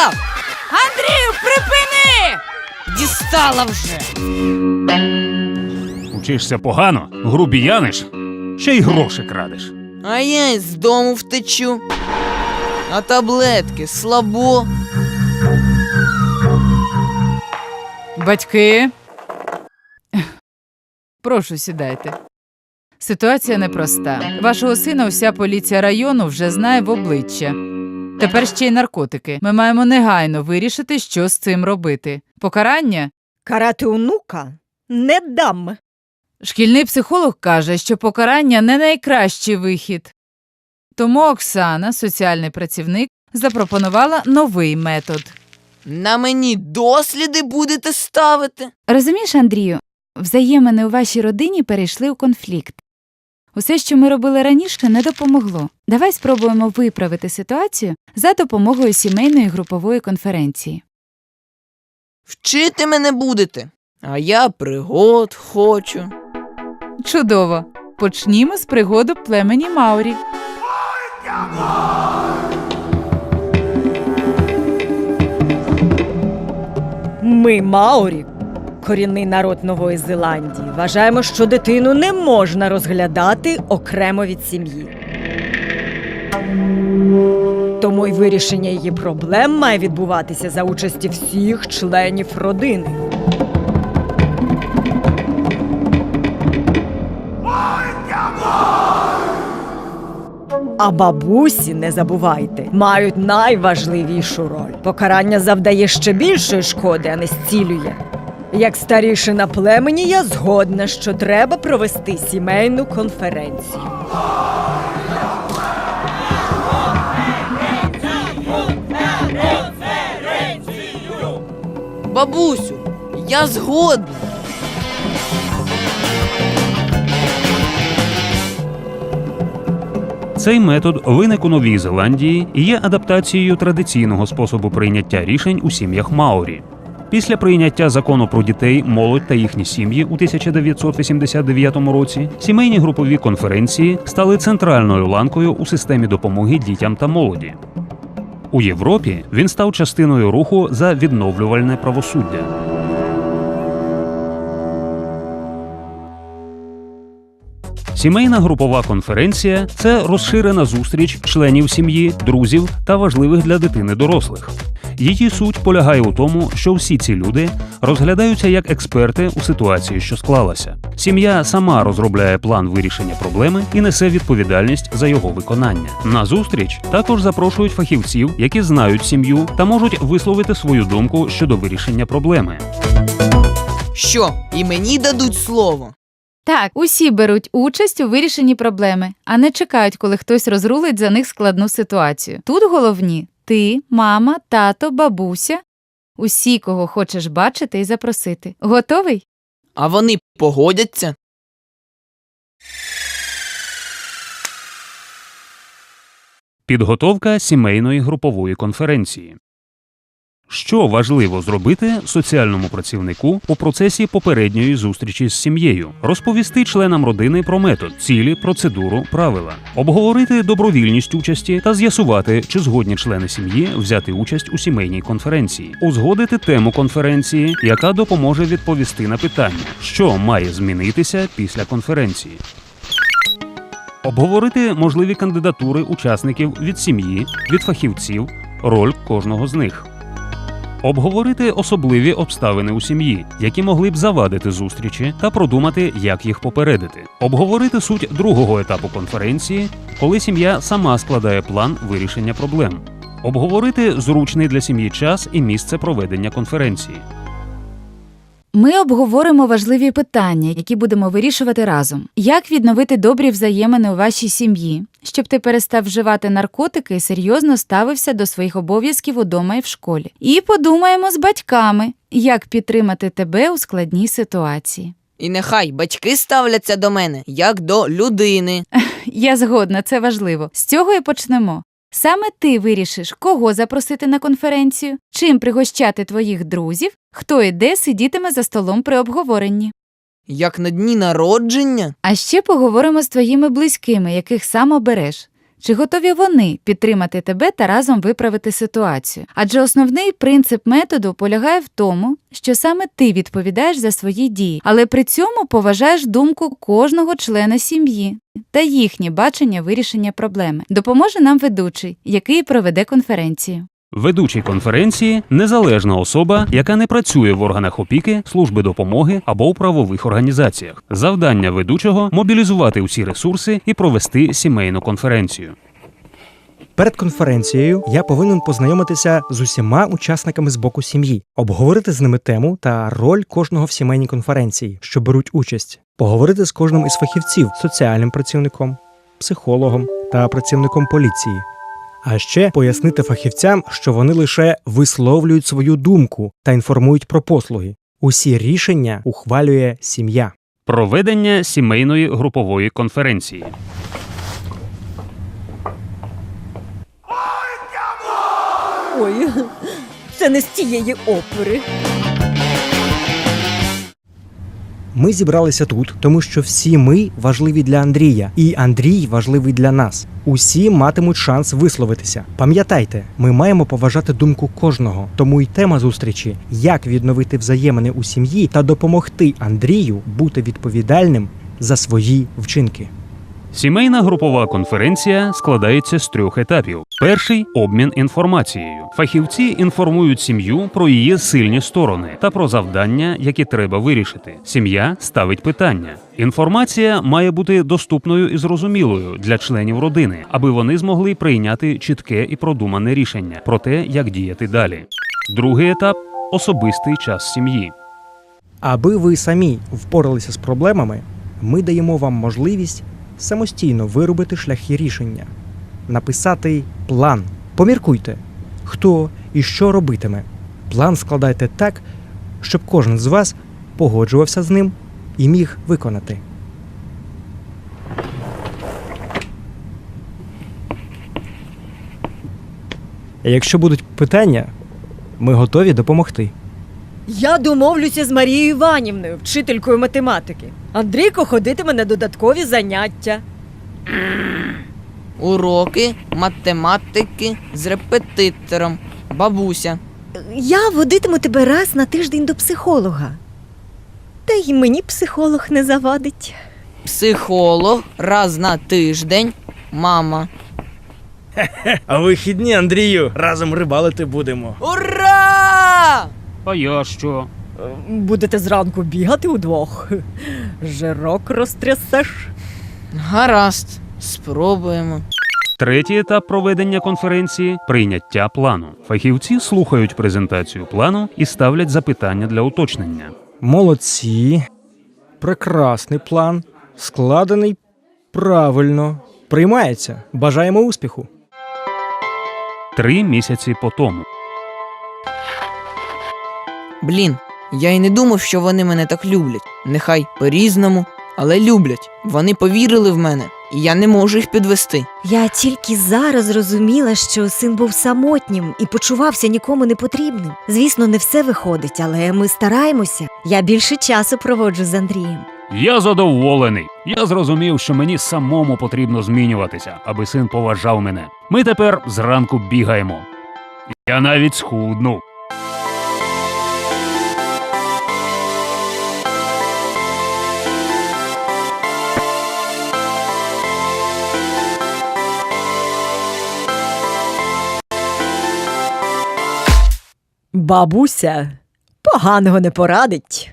сказав! Андрію, припини! Дістала вже. Учишся погано, грубіяниш, ще й гроші крадеш. А я й з дому втечу. А таблетки слабо. Батьки. Прошу, сідайте. Ситуація непроста. Вашого сина вся поліція району вже знає в обличчя. Тепер ще й наркотики. Ми маємо негайно вирішити, що з цим робити. Покарання? Карати онука не дам. Шкільний психолог каже, що покарання не найкращий вихід. Тому Оксана, соціальний працівник, запропонувала новий метод. На мені досліди будете ставити. Розумієш, Андрію, взаємини у вашій родині перейшли у конфлікт. Усе, що ми робили раніше, не допомогло. Давай спробуємо виправити ситуацію за допомогою сімейної групової конференції. Вчити мене будете. А я пригод хочу. Чудово! Почнімо з пригоду племені Маурі. Ми, Маорі, корінний народ Нової Зеландії, вважаємо, що дитину не можна розглядати окремо від сім'ї. Тому й вирішення її проблем має відбуватися за участі всіх членів родини. А бабусі, не забувайте, мають найважливішу роль. Покарання завдає ще більшої шкоди, а не зцілює. Як старішина племені, я згодна, що треба провести сімейну конференцію. Бабусю, я згодна. Цей метод виник у Новій Зеландії і є адаптацією традиційного способу прийняття рішень у сім'ях Маорі. Після прийняття закону про дітей, молодь та їхні сім'ї у 1989 році сімейні групові конференції стали центральною ланкою у системі допомоги дітям та молоді. У Європі він став частиною руху за відновлювальне правосуддя. Сімейна групова конференція це розширена зустріч членів сім'ї, друзів та важливих для дитини дорослих. Її суть полягає у тому, що всі ці люди розглядаються як експерти у ситуації, що склалася. Сім'я сама розробляє план вирішення проблеми і несе відповідальність за його виконання. На зустріч також запрошують фахівців, які знають сім'ю та можуть висловити свою думку щодо вирішення проблеми. Що, і мені дадуть слово? Так, усі беруть участь у вирішенні проблеми, а не чекають, коли хтось розрулить за них складну ситуацію. Тут головні ти, мама, тато, бабуся, усі, кого хочеш бачити і запросити. Готовий? А вони погодяться? Підготовка сімейної групової конференції. Що важливо зробити соціальному працівнику у процесі попередньої зустрічі з сім'єю, розповісти членам родини про метод, цілі, процедуру, правила, обговорити добровільність участі та з'ясувати, чи згодні члени сім'ї взяти участь у сімейній конференції, узгодити тему конференції, яка допоможе відповісти на питання, що має змінитися після конференції. Обговорити можливі кандидатури учасників від сім'ї, від фахівців, роль кожного з них. Обговорити особливі обставини у сім'ї, які могли б завадити зустрічі, та продумати, як їх попередити. Обговорити суть другого етапу конференції, коли сім'я сама складає план вирішення проблем. Обговорити зручний для сім'ї час і місце проведення конференції. Ми обговоримо важливі питання, які будемо вирішувати разом. Як відновити добрі взаємини у вашій сім'ї, щоб ти перестав вживати наркотики і серйозно ставився до своїх обов'язків удома і в школі. І подумаємо з батьками, як підтримати тебе у складній ситуації. І нехай батьки ставляться до мене як до людини. Я згодна, це важливо. З цього і почнемо. Саме ти вирішиш, кого запросити на конференцію, чим пригощати твоїх друзів, хто і де сидітиме за столом при обговоренні. Як на дні народження. А ще поговоримо з твоїми близькими, яких сам обереш. Чи готові вони підтримати тебе та разом виправити ситуацію? Адже основний принцип методу полягає в тому, що саме ти відповідаєш за свої дії, але при цьому поважаєш думку кожного члена сім'ї та їхнє бачення вирішення проблеми. Допоможе нам ведучий, який проведе конференцію. Ведучий конференції незалежна особа, яка не працює в органах опіки, служби допомоги або у правових організаціях. Завдання ведучого мобілізувати усі ресурси і провести сімейну конференцію. Перед конференцією я повинен познайомитися з усіма учасниками з боку сім'ї, обговорити з ними тему та роль кожного в сімейній конференції, що беруть участь, поговорити з кожним із фахівців, соціальним працівником, психологом та працівником поліції. А ще пояснити фахівцям, що вони лише висловлюють свою думку та інформують про послуги. Усі рішення ухвалює сім'я. Проведення сімейної групової конференції. Ой, це не з тієї опери. Ми зібралися тут, тому що всі ми важливі для Андрія, і Андрій важливий для нас. Усі матимуть шанс висловитися. Пам'ятайте, ми маємо поважати думку кожного. Тому й тема зустрічі як відновити взаємини у сім'ї та допомогти Андрію бути відповідальним за свої вчинки. Сімейна групова конференція складається з трьох етапів: перший обмін інформацією. Фахівці інформують сім'ю про її сильні сторони та про завдання, які треба вирішити. Сім'я ставить питання. Інформація має бути доступною і зрозумілою для членів родини, аби вони змогли прийняти чітке і продумане рішення про те, як діяти далі. Другий етап особистий час сім'ї. Аби ви самі впоралися з проблемами, ми даємо вам можливість самостійно виробити шляхи рішення, написати план. Поміркуйте, хто і що робитиме. План складайте так, щоб кожен з вас погоджувався з ним і міг виконати. Якщо будуть питання, ми готові допомогти. Я домовлюся з Марією Іванівною, вчителькою математики. Андрійко ходитиме на додаткові заняття. Уроки математики з репетитором. Бабуся. Я водитиму тебе раз на тиждень до психолога. Та й мені психолог не завадить. Психолог раз на тиждень. Мама. А вихідні, Андрію, разом рибалити будемо. Ура! А я що? Будете зранку бігати удвох. Жирок розтрясеш. Гаразд, спробуємо. Третій етап проведення конференції прийняття плану. Фахівці слухають презентацію плану і ставлять запитання для уточнення. Молодці. Прекрасний план. Складений правильно. Приймається. Бажаємо успіху. Три місяці по тому. Блін, я й не думав, що вони мене так люблять. Нехай по-різному, але люблять. Вони повірили в мене, і я не можу їх підвести. Я тільки зараз зрозуміла, що син був самотнім і почувався нікому не потрібним. Звісно, не все виходить, але ми стараємося. Я більше часу проводжу з Андрієм. Я задоволений. Я зрозумів, що мені самому потрібно змінюватися, аби син поважав мене. Ми тепер зранку бігаємо. Я навіть схудну. Бабуся поганого не порадить.